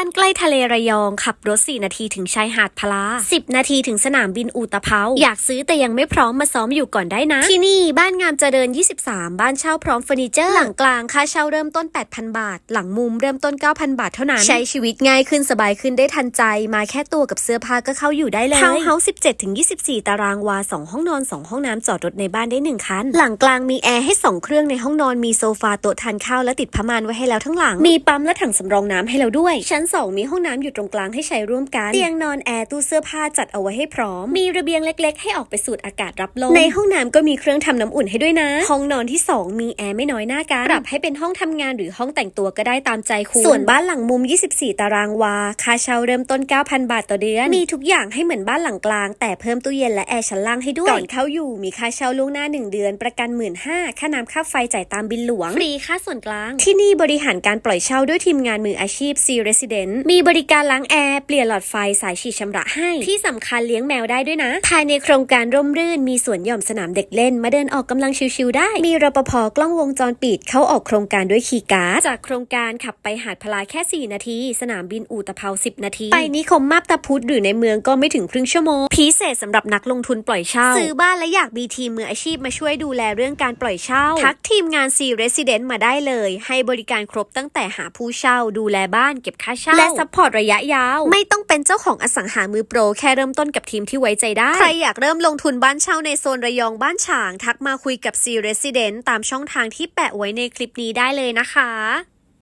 านใกล้ทะเลระยอง ขับรถ 4 นาทีถึงชายหาดพลา 10 นาทีถึงสนามบินอูตะเภาอยากซื้อแต่ยังไม่พร้อมมาซ้อมอยู่ก่อนได้นะ ที่นี่บ้านงามเจริญ 23 บ้านเช่าพร้อมเฟอร์นิเจอร์ หลังกลางค่าเช่าเริ่มต้น 8,000 บาท หลังมุมเริ่มต้น 9,000 บาทเท่านั้น ใช้ชีวิตง่ายขึ้นสบายขึ้นได้ทันใจ มาแค่ตัวกับเสื้อผ้าก็เข้าอยู่ได้เลยทาวน์เฮาส์17ถึง24 ตารางวา 2 ห้องนอน 2 ห้องน้ำจอดรถในบ้านได้ 1 คัน หลังกลางมีแอร์ให้ 2 เครื่องในห้องนอนมีโซฟาโต๊ะทานข้าวและติดผ้าม่านไว้ให้แล้วทั้งหลัง มีปั๊มและถังสำรองน้ำให้แล้วด้วยชั้น2มีห้องน้ำอยู่ตรงกลางให้ใช้ร่วมกัน เตียงนอนแอร์ตู้เสื้อผ้าจัดเอาไว้ให้พร้อม มีระเบียงเล็กๆ ให้ออกไปสูดอากาศรับลม ในห้องน้ำก็มีเครื่องทำน้ำอุ่นให้ด้วยนะ ห้องนอนที่ 2 มีแอร์ไม่น้อยหน้ากัน ปรับให้เป็นห้องทำงานหรือห้องแต่งตัวก็ได้ตามใจคุณ ส่วนบ้านหลังมุม 24 ตารางวา ค่าเช่าเริ่มต้น 9,000 บาทต่อเดือน มีทุกอย่างให้เหมือนบ้านหลังกลาง แต่เพิ่มตู้เย็นและแอร์ชั้นล่างให้ด้วย ก่อนเข้าอยู่มีค่าเช่าล่วงหน้า 1 เดือน ประกัน 1 5ื่นค่าน้ำค่าไฟจ่ายตามบินหลวง ฟรีค่าส่วนกลาง ที่นี่บริหารการปล่อยเช่าด้วยทีมงานมืออาชีพ C Resident มีบริการล้างแอร์ เปลี่ยนหลอดไฟสายฉีดชำระให้ ที่สำคัญเลี้ยงแมวได้ด้วยนะ ภายในโครงการร่มรื่น มีสวนหย่อมสนามเด็กเล่น มาเดินออกกำลังชิวๆได้ มีรปภกล้องวงจรปิดเข้าออกโครงการด้วยคีย์การ์ด จากโครงการขับไปหาดพลาแค่ 4 นาที สนามบินอู่ตะเภา10 นาที ไปนิคมมาบตาพุธหรือในเมืองก็ไม่ถึงครึ่งชั่วโมง พิเศษสำหรับนักลงทุนปล่อยเช่า ซื้อบ้านและอยากมีทีมมืออาชีพมาช่วยดูแลเรื่องการปล่อยเช่า ทักทีมงาน C Resident มาได้เลย ให้บริการครบตั้งแต่หาผู้เช่า ดูแลบ้านเก็บค่าเช่า และซัพพอร์ตระยะยาว ไม่ต้องเป็นเจ้าของอสังหามือโปร แค่เริ่มต้นกับทีมที่ไว้ใจได้ ใครอยากเริ่มลงทุนบ้านเช่าในโซนระยองบ้านฉาง ทักมาคุยกับ C Resident ตามช่องทางที่แปะไว้ในคลิปนี้ได้เลยนะคะ